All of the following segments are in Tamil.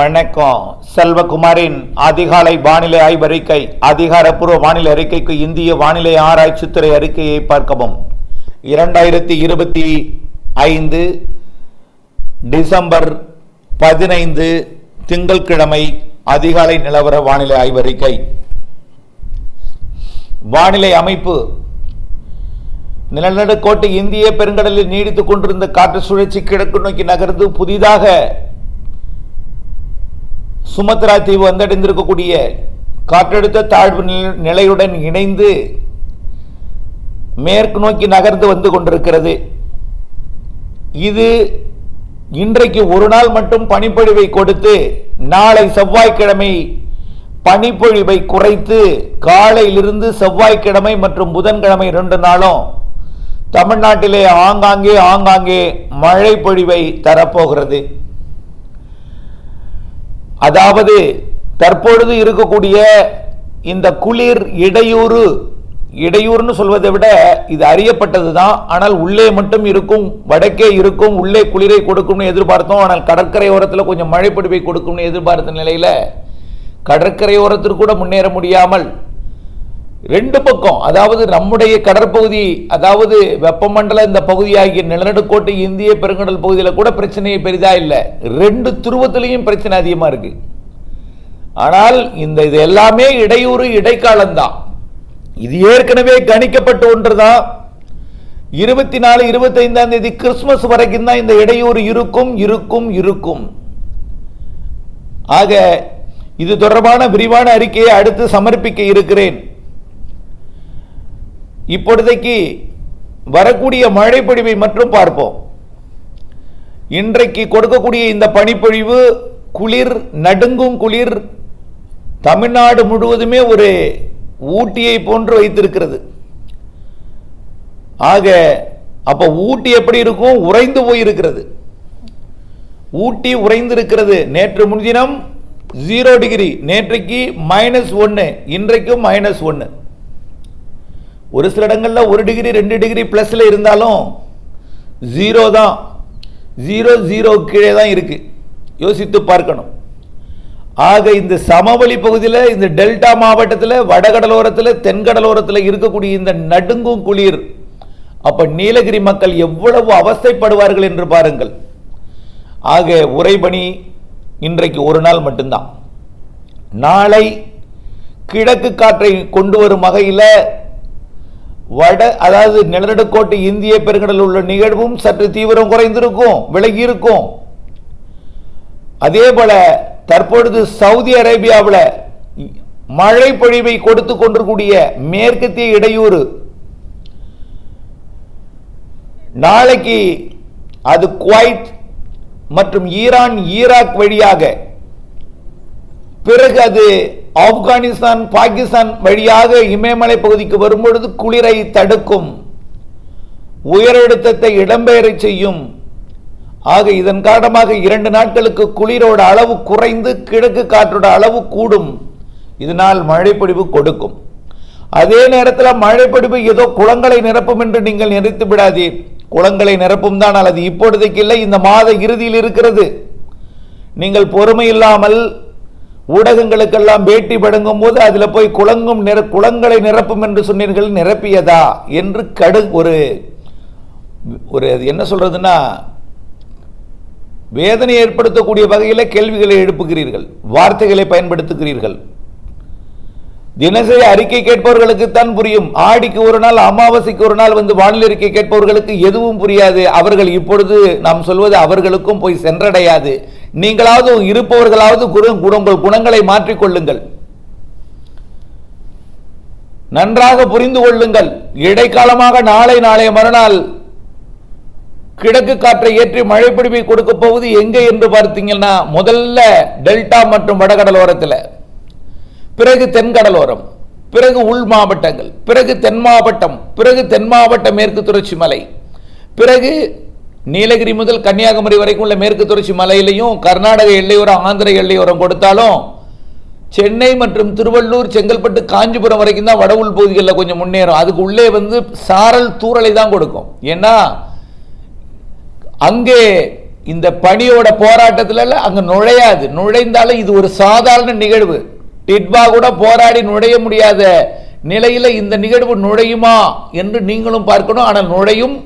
வணக்கம். செல்வகுமாரின் அதிகாலை வானிலை ஆய்வறிக்கை அதிகாரப்பூர்வ வானிலை அறிக்கைக்கு இந்திய வானிலை ஆராய்ச்சித்துறை அறிக்கையை பார்க்கவும். இரண்டாயிரத்தி இருபத்தி ஐந்து டிசம்பர் பதினைந்து திங்கட்கிழமை அதிகாலை நிலவர வானிலை ஆய்வறிக்கை. வானிலை அமைப்பு. நிலநடுக்கோட்டு இந்திய பெருங்கடலில் நீடித்துக் கொண்டிருந்த காற்று சுழற்சி கிழக்கு நோக்கி நகர்ந்து புதிதாக சுமத்ரா தீவு வந்தடைந்திருக்கக்கூடிய காற்றழுத்த தாழ்வு நில- நிலையுடன் இணைந்து மேற்கு நோக்கி நகர்ந்து வந்து கொண்டிருக்கிறது. இது இன்றைக்கு ஒரு நாள் மட்டும் பனிப்பொழிவை கொடுத்து நாளை செவ்வாய்க்கிழமை பனிப்பொழிவை குறைத்து காலையிலிருந்து செவ்வாய்க்கிழமை மற்றும் புதன்கிழமை ரெண்டு நாளும் தமிழ்நாட்டிலே ஆங்காங்கே ஆங்காங்கே மழை பொழிவை தரப்போகிறது. அதாவது தற்பொழுது இருக்கக்கூடிய இந்த குளிர் இடையூறு இடையூறுன்னு சொல்வதை விட இது அறியப்பட்டது தான். ஆனால் உள்ளே மட்டும் இருக்கும் வடக்கே இருக்கும் உள்ளே குளிரை கொடுக்கும்னு எதிர்பார்த்தோம். ஆனால் கடற்கரை ஓரத்தில் கொஞ்சம் மழைப்பிடிப்பை கொடுக்கும்னு எதிர்பார்த்த நிலையில் கடற்கரையோரத்திற்கு கூட முன்னேற முடியாமல் ரெண்டு பக்கம் அதாவது நம்முடைய கடற்பகுதி அதாவது வெப்பமண்டல இந்த பகுதியாகிய நிலநடுக்கோட்டை இந்திய பெருங்கடல் பகுதியில் கூட பிரச்சனை பெரிதா இல்லை. ரெண்டு துருவத்திலையும் பிரச்சனை அதிகமா இருக்கு. ஆனால் இந்த இது எல்லாமே இடையூறு இடைக்காலம்தான். இது ஏற்கனவே கணிக்கப்பட்ட ஒன்றுதான். இருபத்தி நாலு இருபத்தைந்தாம் தேதி கிறிஸ்துமஸ் வரைக்கும் தான் இந்த இடையூறு இருக்கும் இருக்கும் இருக்கும். ஆக இது தொடர்பான விரிவான அறிக்கையை அடுத்து சமர்ப்பிக்க இருக்கிறேன். இப்பொழுதைக்கு வரக்கூடிய மழைப்பொழிவை மட்டும் பார்ப்போம். இன்றைக்கு கொடுக்கக்கூடிய இந்த பனிப்பொழிவு குளிர் நடுங்கும் குளிர் தமிழ்நாடு முழுவதுமே ஒரு ஊட்டியை போன்று வைத்திருக்கிறது. ஆக அப்ப ஊட்டி எப்படி இருக்கும்? உறைந்து போயிருக்கிறது. ஊட்டி உறைந்திருக்கிறது. நேற்று முன்தினம் ஜீரோ டிகிரி நேற்றைக்கு மைனஸ் ஒன்று இன்றைக்கும் மைனஸ் ஒன்று ஒரு சில இடங்களில் ஒரு டிகிரி ரெண்டு டிகிரி ப்ளஸில் இருந்தாலும் ஜீரோ தான். ஜீரோ ஜீரோ கீழே தான் இருக்குது யோசித்து பார்க்கணும். ஆக இந்த சமவெளி பகுதியில் இந்த டெல்டா மாவட்டத்தில் வடகடலோரத்தில் தென்கடலோரத்தில் இருக்கக்கூடிய இந்த நடுங்கும் குளிர் அப்போ நீலகிரி மக்கள் எவ்வளவு அவஸ்தைப்படுவார்கள் என்று பாருங்கள். ஆக உறைபணி இன்றைக்கு ஒரு நாள் மட்டும்தான். நாளை கிழக்கு காற்றை கொண்டு வரும் வகையில் வட அதாவது நிலநடுக்கோட்டு இந்திய பெருங்கடலில் உள்ள நிகழ்வும் சற்று தீவிரம் குறைந்திருக்கும் விலகி இருக்கும் அதே போல தற்பொழுது சவுதி அரேபியாவில் மழை பொழிவை கொடுத்து கொண்டிருக்கூடிய மேற்கத்திய இடையூறு. நாளைக்கு அது குவைத் மற்றும் ஈரான் ஈராக் வழியாக பிறகு அது ஆப்கானிஸ்தான் பாகிஸ்தான் வழியாக இமயமலை பகுதிக்கு வரும்பொழுது குளிரை தடுக்கும். உயரழுத்தத்தை இடம்பெயரச் செய்யும். ஆக இதன் காரணமாக இரண்டு நாட்களுக்கு குளிரோட அளவு குறைந்து கிழக்கு காற்றோட அளவு கூடும். இதனால் மழைப்பொழிவு கொடுக்கும். அதே நேரத்தில் மழைப்பொழிவு ஏதோ குளங்களை நிரப்பும் என்று நீங்கள் நினைத்து விடாதீர். குளங்களை நிரப்பும் தான் அல்லது இப்பொழுதைக்கு இல்லை இந்த மாத இறுதியில் இருக்கிறது. நீங்கள் பொறுமை இல்லாமல் ஊடகங்களுக்கெல்லாம் பேட்டி வழங்கும் போது அதில் போய் குளங்கும் நிற குளங்களை நிரப்பும் என்று சொன்னீர்கள் நிரப்பியதா என்று கடு ஒரு ஒரு அது என்ன சொல்றதுன்னா வேதனை ஏற்படுத்தக்கூடிய வகையில் கேள்விகளை எழுப்புகிறீர்கள் வார்த்தைகளை பயன்படுத்துகிறீர்கள். தினசரி அறிக்கை கேட்பவர்களுக்குத்தான் புரியும். ஆடிக்கு ஒரு நாள் அமாவாசைக்கு ஒரு நாள் வந்து வானிலை அறிக்கை கேட்பவர்களுக்கு எதுவும் புரியாது. அவர்கள் இப்பொழுது நாம் சொல்வது அவர்களுக்கும் போய் சென்றடையாது. நீங்களாவது இருப்பவர்களாவது குரு- உங்கள் குணங்களை மாற்றிக்கொள்ளுங்கள். நன்றாக புரிந்து கொள்ளுங்கள். இடைக்காலமாக நாளை நாளைய மறுநாள் கிழக்கு காற்றை ஏற்றி மழை பிடிப்பை கொடுக்க போவது எங்கே என்று பார்த்தீங்கன்னா முதல்ல டெல்டா மற்றும் வடகடலோரத்தில். பிறகு தென்கடலோரம் பிறகு உள் மாவட்டங்கள் பிறகு தென் மாவட்டம் பிறகு தென் மாவட்ட மேற்கு தொடர்ச்சி மலை பிறகு நீலகிரி முதல் கன்னியாகுமரி வரைக்கும் உள்ள மேற்கு தொடர்ச்சி மலையிலையும் கர்நாடக எல்லையோரம் ஆந்திர எல்லையோரம் கொடுத்தாலும் சென்னை மற்றும் திருவள்ளூர் செங்கல்பட்டு காஞ்சிபுரம் வரைக்கும் தான் வட உள் பகுதிகளில் கொஞ்சம் முன்னேறும். அதுக்கு உள்ளே வந்து சாரல் தூறலை தான் கொடுக்கும். ஏன்னா அங்கே இந்த பணியோட போராட்டத்துல அங்கே நுழையாது. நுழைந்தாலும் இது ஒரு சாதாரண நிகழ்வு. டிட்பா கூட போராடி நுழைய முடியாத நிலையில் இந்த நிகழ்வு நுழையுமா என்று நீங்களும் பார்க்கணும். ஆனால் நுழையும்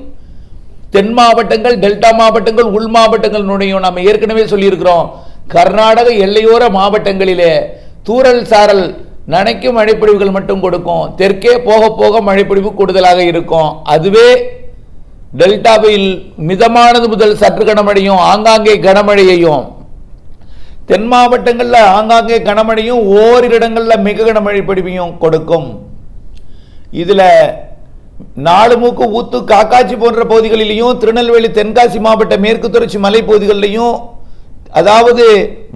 தென் மாவட்டங்கள் டெல்டா மாவட்டங்கள் உள் மாவட்டங்கள் நுழையும் நம்ம ஏற்கனவே சொல்லியிருக்கிறோம். கர்நாடக எல்லையோர மாவட்டங்களிலே தூரல் சாரல் நனைக்கும் மழைப்பொழிவுகள் மட்டும் கொடுக்கும். தெற்கே போக போக மழைப்பொழிவு கூடுதலாக இருக்கும். அதுவே டெல்டாவில் மிதமானது முதல் சற்று கனமழையும் ஆங்காங்கே கனமழையையும். தென் மாவட்டங்களில் ஆங்காங்கே கனமழையும் ஓரிரு இடங்களில் மிக கனமழை பொழிவையும் கொடுக்கும். இதில் நாலு மூக்கு ஊத்து காக்காட்சி போன்ற பகுதிகளிலையும் திருநெல்வேலி தென்காசி மாவட்ட மேற்கு தொடர்ச்சி மலைப்பகுதிகளிலையும் அதாவது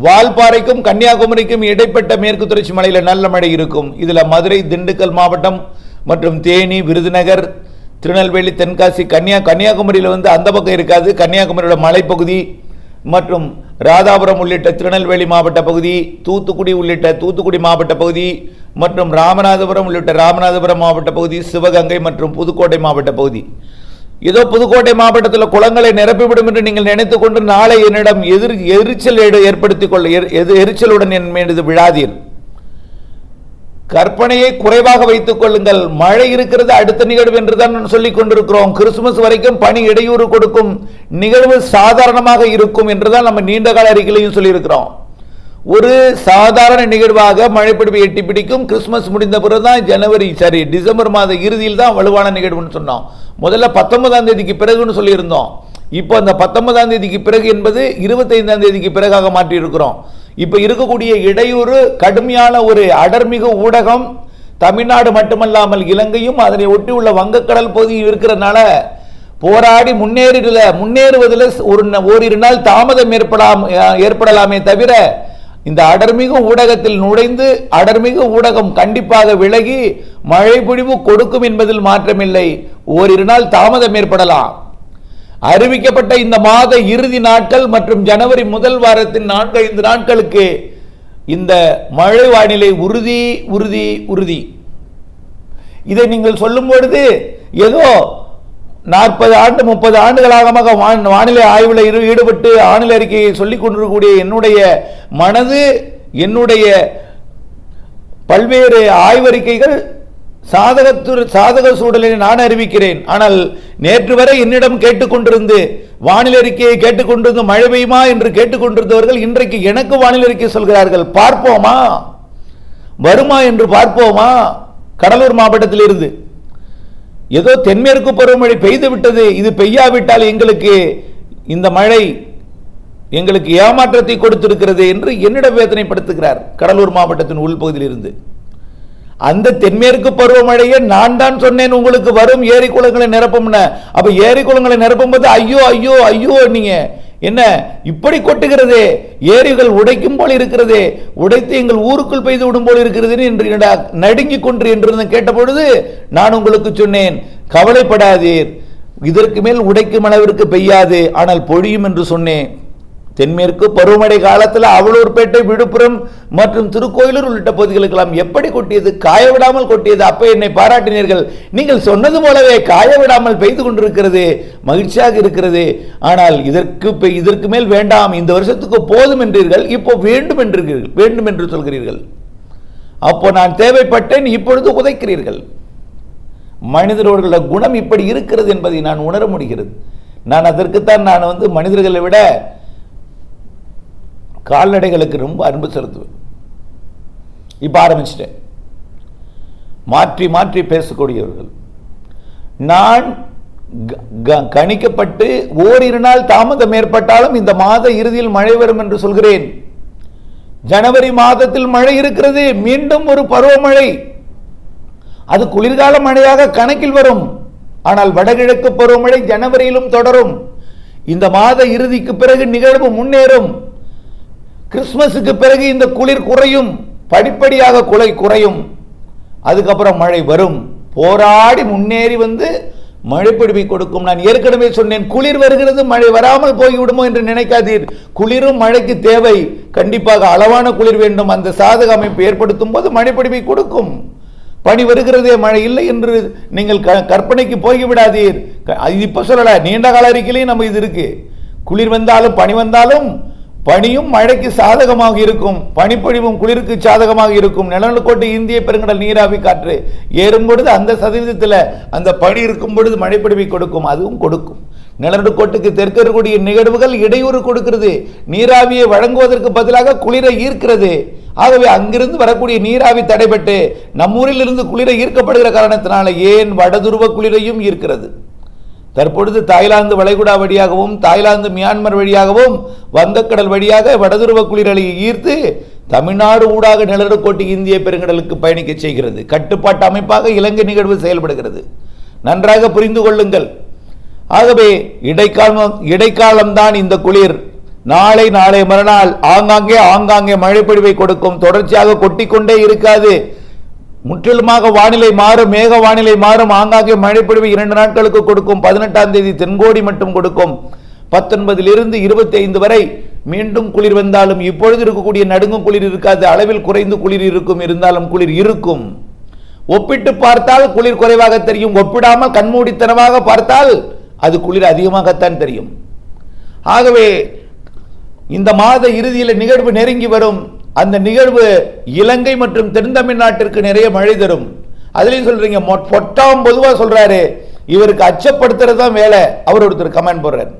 வால்பாறைக்கும் கன்னியாகுமரிக்கும் இடைப்பட்ட மேற்கு தொடர்ச்சி மலையில் நல்ல மழை இருக்கும். இதில் மதுரை திண்டுக்கல் மாவட்டம் மற்றும் தேனி விருதுநகர் திருநெல்வேலி தென்காசி கன்னியா கன்னியாகுமரியில் வந்து அந்த பக்கம் இருக்காது. கன்னியாகுமரியோட மலைப்பகுதி மற்றும் ராதாபுரம் உள்ளிட்ட திருநெல்வேலி மாவட்ட பகுதி தூத்துக்குடி உள்ளிட்ட தூத்துக்குடி மாவட்ட பகுதி மற்றும் ராமநாதபுரம் உள்ளிட்ட ராமநாதபுரம் மாவட்ட பகுதி சிவகங்கை மற்றும் புதுக்கோட்டை மாவட்ட பகுதி. ஏதோ புதுக்கோட்டை மாவட்டத்தில் குளங்களை நிரப்பிவிடும் என்று நீங்கள் நினைத்துக்கொண்டு நாளை என்னிடம் எதிர் எரிச்சல் ஏடு ஏற்படுத்திக் கொள்ள எது- எரிச்சலுடன் என் மீது விழாதீர். கற்பனையை குறைவாக வைத்துக் கொள்ளுங்கள். மழை இருக்கிறது அடுத்த நிகழ்வு என்று தான் சொல்லிக் கொண்டிருக்கிறோம். கிறிஸ்துமஸ் வரைக்கும் பணி இடையூறு கொடுக்கும் நிகழ்வு சாதாரணமாக இருக்கும் என்றுதான் நம்ம நீண்ட கால அறிக்கையிலையும் சொல்லியிருக்கிறோம். ஒரு சாதாரண நிகழ்வாக மழைப்பிடிப்பு எட்டி பிடிக்கும். கிறிஸ்மஸ் முடிந்த பிறகுதான் ஜனவரி சரி டிசம்பர் மாத இறுதியில் தான் வலுவான நிகழ்வுன்னு சொன்னோம். முதல்ல பத்தொன்பதாம் தேதிக்கு பிறகுன்னு சொல்லியிருந்தோம். இப்போ அந்த பத்தொன்பதாம் தேதிக்கு பிறகு என்பது இருபத்தைந்தாம் தேதிக்கு பிறகாக மாற்றியிருக்கிறோம். இப்போ இருக்கக்கூடிய இடையூறு கடுமையான ஒரு அடர்மிகு ஊடகம் தமிழ்நாடு மட்டுமல்லாமல் இலங்கையும் அதனை ஒட்டி உள்ள வங்கக்கடல் பகுதியும் இருக்கிறனால போராடி முன்னேறில முன்னேறுவதில் ஒரு ஓரிரு நாள் தாமதம் ஏற்படாம ஏற்படலாமே தவிர இந்த அடர்மிகு ஊடகத்தில் நுழைந்து அடர்மிகு ஊடகம் கண்டிப்பாக விலகி மழை பொழிவு கொடுக்கும் என்பதில் மாற்றமில்லை. ஓரிரு நாள் தாமதம் ஏற்படலாம். அறிவிக்கப்பட்ட இந்த மாத இறுதி நாட்கள் மற்றும் ஜனவரி முதல் வாரத்தின் நான்கைந்து நாட்களுக்கு இந்த மழை வானிலை உறுதி உறுதி உறுதி. இதை நீங்கள் சொல்லும் பொழுது ஏதோ நாற்பது ஆண்டு முப்பது ஆண்டுகளாக வானிலை ஆய்வில் ஈடுபட்டு வானிலை அறிக்கையை சொல்லிக் கொண்டிருக்கக்கூடிய என்னுடைய மனது என்னுடைய பல்வேறு ஆய்வறிக்கைகள் சாதகத்து சாதக சூழலை நான் அறிவிக்கிறேன். ஆனால் நேற்று வரை என்னிடம் கேட்டுக்கொண்டிருந்து வானிலை அறிக்கையை கேட்டுக்கொண்டிருந்து மழை பெய்யுமா என்று கேட்டுக்கொண்டிருந்தவர்கள் இன்றைக்கு எனக்கு வானிலை அறிக்கை சொல்கிறார்கள். பார்ப்போமா? வருமா என்று பார்ப்போமா? கடலூர் மாவட்டத்தில் இருந்து ஏதோ தென்மேற்கு பருவமழை பெய்து விட்டது. இது பெய்யாவிட்டால் எங்களுக்கு இந்த மழை எங்களுக்கு ஏமாற்றத்தை கொடுத்திருக்கிறது என்று என்னிடம் வேதனைப்படுத்துகிறார் கடலூர் மாவட்டத்தின் உள்பகுதியில் இருந்து அந்த தென்மேற்கு பருவமழையை நான் தான் சொன்னேன் உங்களுக்கு வரும் ஏரி குளங்களை நிரப்பும்னு. அப்ப ஏரி குளங்களை நிரப்பும் போது ஐயோ ஐயோ ஐயோ நீங்க என்ன இப்படி கொட்டுகிறதே? ஏரிகள் உடைக்கும் போல் இருக்கிறதே. உடைத்து எங்கள் ஊருக்குள் பெய்து விடும் போல் இருக்கிறது என்று என்னடா நடுங்கிக் கொன்று என்று கேட்டபொழுது நான் உங்களுக்கு சொன்னேன் கவலைப்படாதீர். இதற்கு மேல் உடைக்கும் அளவிற்கு பெய்யாது. ஆனால் பொழியும் என்று சொன்னேன். தென்மேற்கு பருவமழை காலத்தில் அவலூர்பேட்டை விழுப்புரம் மற்றும் திருக்கோயிலூர் உள்ளிட்ட பகுதிகளுக்கெல்லாம் எப்படி கொட்டியது? காய விடாமல் கொட்டியது? அப்ப என்னை பாராட்டினீர்கள். நீங்கள் சொன்னது போலவே காய விடாமல் பெய்து கொண்டிருக்கிறது. மகிழ்ச்சியாக இருக்கிறது. ஆனால் இதற்கு இதற்கு மேல் வேண்டாம். இந்த வருஷத்துக்கு போதும் என்றீர்கள். இப்போ வேண்டும் என்றீர்கள். வேண்டும் என்று சொல்கிறீர்கள். அப்போ நான் தேவைப்பட்டேன். இப்பொழுது உதைக்கிறீர்கள். மனிதர்களோட குணம் இப்படி இருக்கிறது என்பதை நான் உணர முடிகிறது. நான் அதற்குத்தான் நான் வந்து மனிதர்களை விட கால்நடைகளுக்கு ரொம்ப அன்பு செலுத்துவேன். இப்போ ஆரம்பிச்சிட்டேன். மாற்றி மாற்றி பேசக்கூடியவர்கள். நான் க- க- கணிக்கப்பட்டு ஓரிரு நாள் தாமதம் ஏற்பட்டாலும் இந்த மாத இறுதியில் மழை வரும் என்று சொல்கிறேன். ஜனவரி மாதத்தில் மழை இருக்கிறது மீண்டும் ஒரு பருவமழை. அது குளிர்கால மழையாக கணக்கில் வரும். ஆனால் வடகிழக்கு பருவமழை ஜனவரியிலும் தொடரும். இந்த மாத இறுதிக்கு பிறகு நிகழ்வு முன்னேறும். கிறிஸ்மஸுக்கு பிறகு இந்த குளிர் குறையும் படிப்படியாக குலை குறையும். அதுக்கப்புறம் மழை வரும். போராடி முன்னேறி வந்து மழை பிடிப்பை கொடுக்கும். நான் ஏற்கனவே சொன்னேன் குளிர் வருகிறது மழை வராமல் போய்விடுமோ என்று நினைக்காதீர். குளிரும் மழைக்கு தேவை. கண்டிப்பாக அளவான குளிர் வேண்டும். அந்த சாதக அமைப்பு ஏற்படுத்தும் போது மழை பிடிப்பை கொடுக்கும். பனி வருகிறதே மழை இல்லை என்று நீங்கள் க- கற்பனைக்கு போய்விடாதீர். இப்போ அது சொல்லல நீண்ட கால அறிக்கையிலையும் நம்ம இது இருக்கு. குளிர் வந்தாலும் பனி வந்தாலும் பனியும் மழைக்கு சாதகமாக இருக்கும். பனிப்பொழிவும் குளிருக்கு சாதகமாக இருக்கும். நிலநடுக்கோட்டு இந்திய பெருங்கடல் நீராவி காற்று. ஏறும் பொழுது அந்த சதவீதத்தில் அந்த பனி இருக்கும் பொழுது மழைப்பொழிவை கொடுக்கும். அதுவும் கொடுக்கும். நிலநடுக்கோட்டுக்கு தெற்கு இருக்கக்கூடிய நிகழ்வுகள் இடையூறு கொடுக்கிறது. நீராவியை வழங்குவதற்கு பதிலாக குளிரை ஈர்க்கிறது. ஆகவே அங்கிருந்து வரக்கூடிய நீராவி தடைபட்டு நம்மூரில் இருந்து குளிரை ஈர்க்கப்படுகிற காரணத்தினால ஏன் வடதுருவ குளிரையும் ஈர்க்கிறது? தற்பொழுது தாய்லாந்து வளைகுடா வழியாகவும் தாய்லாந்து மியான்மர் வழியாகவும் வங்கக்கடல் வழியாக வடதுருவ குளிரலை ஈர்த்து தமிழ்நாடு ஊடாக நிலநடுக்கோட்டு இந்திய பெருங்கடலுக்கு பயணிக்க செய்கிறது. கட்டுப்பாட்டு அமைப்பாக இலங்கை நிகழ்வு செயல்படுகிறது. நன்றாக புரிந்து கொள்ளுங்கள். ஆகவே இடைக்காலம் இடைக்காலம்தான் இந்த குளிர். நாளை நாளை மறுநாள் ஆங்காங்கே ஆங்காங்கே மழைப்பொழிவை கொடுக்கும். தொடர்ச்சியாக கொட்டிக்கொண்டே இருக்காது. முற்றிலுமாக வானிலை மாறும் மேக வானிலை மாறும். ஆங்காங்கே மழை பொழிவு இரண்டு நாட்களுக்கு கொடுக்கும் பதினெட்டாம் தேதி தென்கோடி மட்டும் கொடுக்கும். பத்தொன்பதிலிருந்து இருபத்தி ஐந்து வரை மீண்டும் குளிர் வந்தாலும் இப்பொழுது இருக்கக்கூடிய நடுங்கும் குளிர் இருக்காது அளவில் குறைந்து குளிர் இருக்கும் இருந்தாலும் குளிர் இருக்கும். ஒப்பிட்டு பார்த்தால் குளிர் குறைவாக தெரியும் ஒப்பிடாமல் கண்மூடித்தனமாக பார்த்தால் அது குளிர் அதிகமாகத்தான் தெரியும். ஆகவே இந்த மாத இறுதியில் நிகழ்வு நெருங்கி வரும். அந்த நிகழ்வு இலங்கை மற்றும் தென்தமிழ்நாட்டிற்கு நிறைய மழை தரும். அதுலேயும் சொல்றீங்க பொட்டாம் பொதுவா சொல்றாரு. இவருக்கு அச்சப்படுத்துறது தான் வேலை. அவர் ஒருத்தர் கமெண்ட் போடுறார்.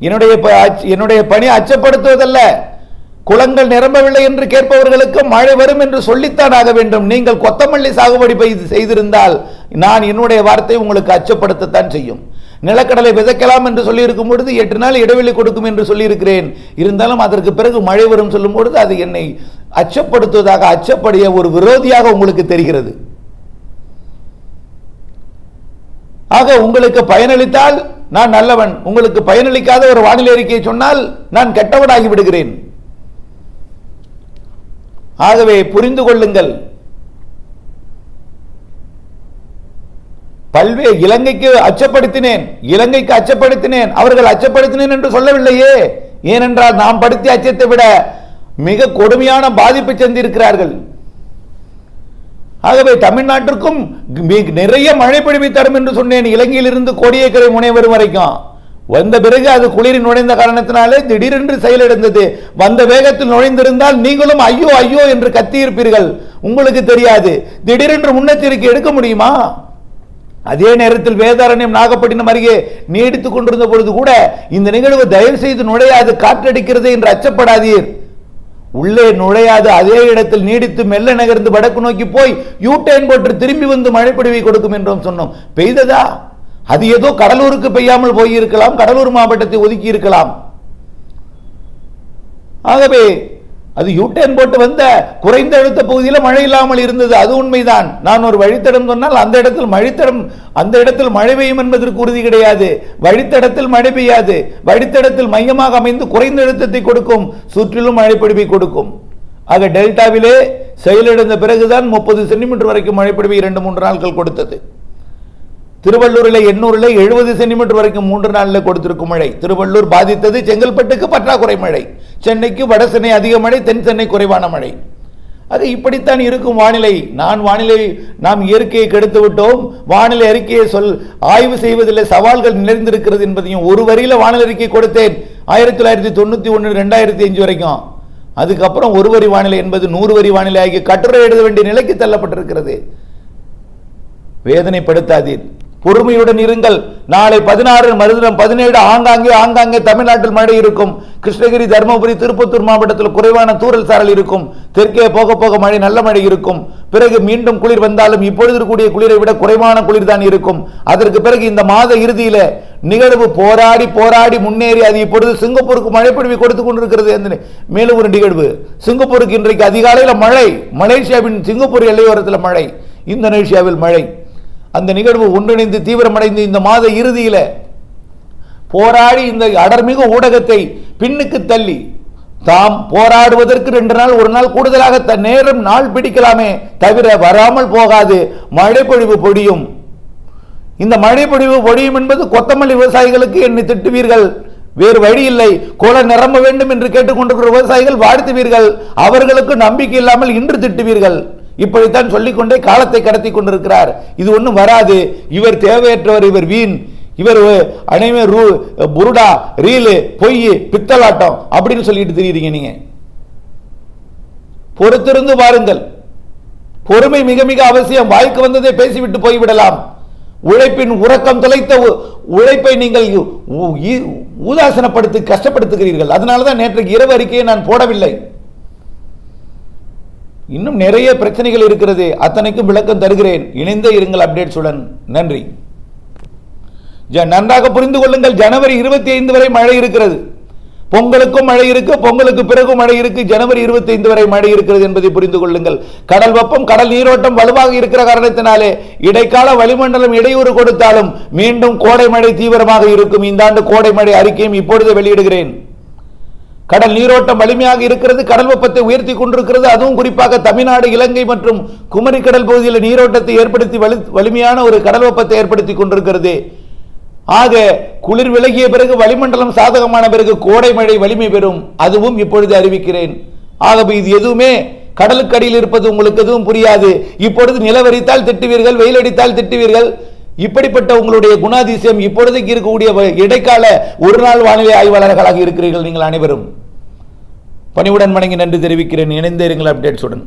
என்னுடைய ப- அச்ச- என்னுடைய பணி அச்சப்படுத்துவதல்ல. குளங்கள் நிரம்பவில்லை என்று கேட்பவர்களுக்கு மழை வரும் என்று சொல்லித்தான் ஆக வேண்டும். நீங்கள் கொத்தமல்லி சாகுபடி செய்திருந்தால் நான் என்னுடைய வார்த்தை உங்களுக்கு அச்சப்படுத்தத்தான் செய்யும். நிலக்கடலை விதைக்கலாம் என்று சொல்லியிருக்கும் பொழுது எட்டு நாள் இடைவெளி கொடுக்கும் என்று சொல்லியிருக்கிறேன். இருந்தாலும் அதற்கு பிறகு மழை வரும் சொல்லும் பொழுது அது என்னை அச்சப்படுத்துவதாக அச்சப்படிய ஒரு விரோதியாக உங்களுக்கு தெரிகிறது. ஆக உங்களுக்கு பயனளித்தால் நான் நல்லவன். உங்களுக்கு பயனளிக்காத ஒரு வானிலை அறிக்கையை சொன்னால் நான் கெட்டவனாகி விடுகிறேன். ஆகவே புரிந்து கொள்ளுங்கள். பல்வேறு இலங்கைக்கு அச்சப்படுத்தினேன். இலங்கைக்கு அச்சப்படுத்தினேன். அவர்கள் அச்சப்படுத்தினேன் என்று சொல்லவில்லையே. ஏனென்றால் நாம் படுத்திய அச்சத்தை விட மிக கொடுமையான பாதிப்பை சென்றிருக்கிறார்கள். ஆகவே தமிழ்நாட்டிற்கும் நிறைய மழை பொழிவை தரும் என்று சொன்னேன். இலங்கையிலிருந்து கோடியக்கரை முனை வரும் வரைக்கும். வந்த பிறகு அது குளிரில் நுழைந்த காரணத்தினாலே திடீரென்று செயலிழந்தது வந்த வேகத்தில் நுழைந்திருந்தால் நீங்களும் ஐயோ ஐயோ என்று கத்தியிருப்பீர்கள். உங்களுக்கு தெரியாது. திடீரென்று முன்னெச்சரிக்கை எடுக்க முடியுமா? அதே நேரத்தில் வேதாரண்யம் நாகப்பட்டினம் அருகே நீடித்துக் கொண்டிருந்த பொழுது கூட இந்த நிகழ்வு தயவு செய்து நுழையாது காற்றடிக்கிறது என்று அச்சப்படாதீர். உள்ளே நுழையாது அதே இடத்தில் நீடித்து மெல்ல நகர்ந்து வடக்கு நோக்கி போய் யூ டைன் போட்டு திரும்பி வந்து மழைப்பொழிவை கொடுக்கும் என்றும் சொன்னோம். பெய்ததா? அது ஏதோ கடலூருக்கு பெய்யாமல் போயிருக்கலாம் கடலூர் மாவட்டத்தை ஒதுக்கி இருக்கலாம் ஆகவே அது யூட்டேன் போட்டு வந்த குறைந்த அழுத்த பகுதியில் மழை இல்லாமல் இருந்தது. அது உண்மைதான். நான் ஒரு வழித்தடம் சொன்னால் அந்த இடத்தில் மழித்தடம் அந்த இடத்தில் மழை பெய்யும் என்பதற்கு உறுதி கிடையாது. வழித்தடத்தில் மழை பெய்யாது. வழித்தடத்தில் மையமாக அமைந்து குறைந்த அழுத்தத்தை கொடுக்கும் சுற்றிலும் மழை கொடுக்கும். ஆக டெல்டாவிலே செயலிழந்த பிறகுதான் முப்பது சென்டிமீட்டர் வரைக்கும் மழை இரண்டு மூன்று நாட்கள் கொடுத்தது. திருவள்ளூரில் எண்ணூரில் எழுபது சென்டிமீட்டர் வரைக்கும் மூன்று நாளில் கொடுத்திருக்கும் மழை. திருவள்ளூர் பாதித்தது செங்கல்பட்டுக்கு பற்றாக்குறை மழை. சென்னைக்கு வட சென்னை அதிக மழை தென் சென்னை குறைவான மழை. அது இப்படித்தான் இருக்கும் வானிலை. நான் வானிலை நாம் இயற்கையை கெடுத்து விட்டோம். வானிலை அறிக்கையை சொல் ஆய்வு செய்வதில் சவால்கள் நிறைந்திருக்கிறது என்பதையும் ஒரு வரியில் வானிலை அறிக்கை கொடுத்தேன். ஆயிரத்தி தொள்ளாயிரத்தி தொண்ணூற்றி ஒன்று ரெண்டாயிரத்தி அஞ்சு வரைக்கும். அதுக்கப்புறம் ஒரு வரி வானிலை என்பது நூறு வரி வானிலை ஆகிய கட்டுரை எழுத வேண்டிய நிலைக்கு தள்ளப்பட்டிருக்கிறது. வேதனைப்படுத்தாதீர் பொறுமையுடன் இருங்கள். நாளை பதினாறு மறுதினம் பதினேழு ஆங்காங்கே ஆங்காங்கே தமிழ்நாட்டில் மழை இருக்கும். கிருஷ்ணகிரி தருமபுரி திருப்பத்தூர் மாவட்டத்தில் குறைவான தூறல் சாரல் இருக்கும். தெற்கே போக போக மழை நல்ல மழை இருக்கும். பிறகு மீண்டும் குளிர் வந்தாலும் இப்பொழுது இருக்கக்கூடிய குளிரை விட குறைவான குளிர் தான் இருக்கும். அதற்கு பிறகு இந்த மாத இறுதியில நிகழ்வு போராடி போராடி முன்னேறி அது இப்பொழுது சிங்கப்பூருக்கு மழை பொழிவை கொடுத்து கொண்டிருக்கிறது என்று மேலும் ஒரு நிகழ்வு. சிங்கப்பூருக்கு இன்றைக்கு அதிகாலையில் மழை. மலேசியாவின் சிங்கப்பூர் எல்லையோரத்தில் மழை. இந்தோனேஷியாவில் மழை. அந்த நிகழ்வு ஒன்றிணைந்து தீவிரமடைந்து இந்த மாத இறுதியில் போராடி இந்த அடர்மிகு ஊடகத்தை பின்னுக்கு தள்ளி தாம் போராடுவதற்கு ரெண்டு நாள் ஒரு நாள் கூடுதலாக த- நேரம் நாள் பிடிக்கலாமே தவிர வராமல் போகாது. மழை பொழிவு பொடியும். இந்த மழை பொழிவு பொடியும் என்பது கொத்தமல்லி விவசாயிகளுக்கு என்னை திட்டுவீர்கள். வேறு வழி இல்லை. குளம் நிரம்ப வேண்டும் என்று கேட்டுக்கொண்டிருக்கிற விவசாயிகள் வாழ்த்துவீர்கள். அவர்களுக்கு நம்பிக்கை இல்லாமல் இன்று திட்டுவீர்கள். இப்படித்தான் சொல்லிக்கொண்டே காலத்தை கடத்தி கொண்டிருக்கிறார். இது ஒன்றும் வராது. இவர் தேவையற்றவர் இவர் வீண். இவர் அனைவரும் ரூ புருடா ரீலு பொய் பித்தலாட்டம் அப்படின்னு சொல்லிட்டு தெரியுறீங்க நீங்க. பொறுத்திருந்து பாருங்கள் பொறுமை மிக மிக அவசியம். வாய்க்கு வந்ததை பேசிவிட்டு போய்விடலாம். உழைப்பின் உறக்கம் தொலைத்த உ- உழைப்பை நீங்கள் ஊதாசனப்படுத்தி கஷ்டப்படுத்துகிறீர்கள். அதனால தான் நேற்றைக்கு இரவு அறிக்கையை நான் போடவில்லை. இன்னும் நிறைய பிரச்சனைகள் இருக்கிறது. அத்தனைக்கும் விளக்கம் தருகிறேன். இணைந்தே இருங்கள் அப்டேட்ஸுடன் நன்றி. ஜ- நன்றாக புரிந்து கொள்ளுங்கள். ஜனவரி இருபத்தி ஐந்து வரை மழை இருக்கிறது. பொங்கலுக்கும் மழை இருக்கு. பொங்கலுக்கு பிறகு மழை இருக்கு. ஜனவரி 25 வரை மழை இருக்கிறது என்பதை புரிந்து கொள்ளுங்கள். கடல் வெப்பம் கடல் நீரோட்டம் வலுவாக இருக்கிற காரணத்தினாலே இடைக்கால வளிமண்டலம் இடையூறு கொடுத்தாலும் மீண்டும் கோடை மழை தீவிரமாக இருக்கும். இந்த ஆண்டு கோடை மழை அறிக்கையும் இப்பொழுது வெளியிடுகிறேன். கடல் நீரோட்டம் வலிமையாக இருக்கிறது கடல் வெப்பத்தை உயர்த்தி கொண்டிருக்கிறது. அதுவும் குறிப்பாக தமிழ்நாடு இலங்கை மற்றும் குமரி கடல் பகுதியில் நீரோட்டத்தை ஏற்படுத்தி வலி வலிமையான ஒரு கடல் வெப்பத்தை ஏற்படுத்தி கொண்டிருக்கிறது. ஆக குளிர் விலகிய பிறகு வளிமண்டலம் சாதகமான பிறகு கோடை மழை வலிமை பெறும். அதுவும் இப்பொழுது அறிவிக்கிறேன். ஆகவே இது எதுவுமே கடலுக்கடியில் இருப்பது உங்களுக்கு எதுவும் புரியாது. இப்பொழுது நிலவரித்தால் திட்டுவீர்கள் வெயில் அடித்தால் திட்டுவீர்கள். இப்படிப்பட்ட உங்களுடைய குணாதிசயம் இப்பொழுதைக்கு இருக்கக்கூடிய இடைக்கால ஒரு நாள் வானிலை ஆய்வாளர்களாக இருக்கிறீர்கள் நீங்கள் அனைவரும். பணிவுடன் வணங்கி நன்றி தெரிவிக்கிறேன். இணைந்தேருங்கள் அப்டேட்ஸுடன்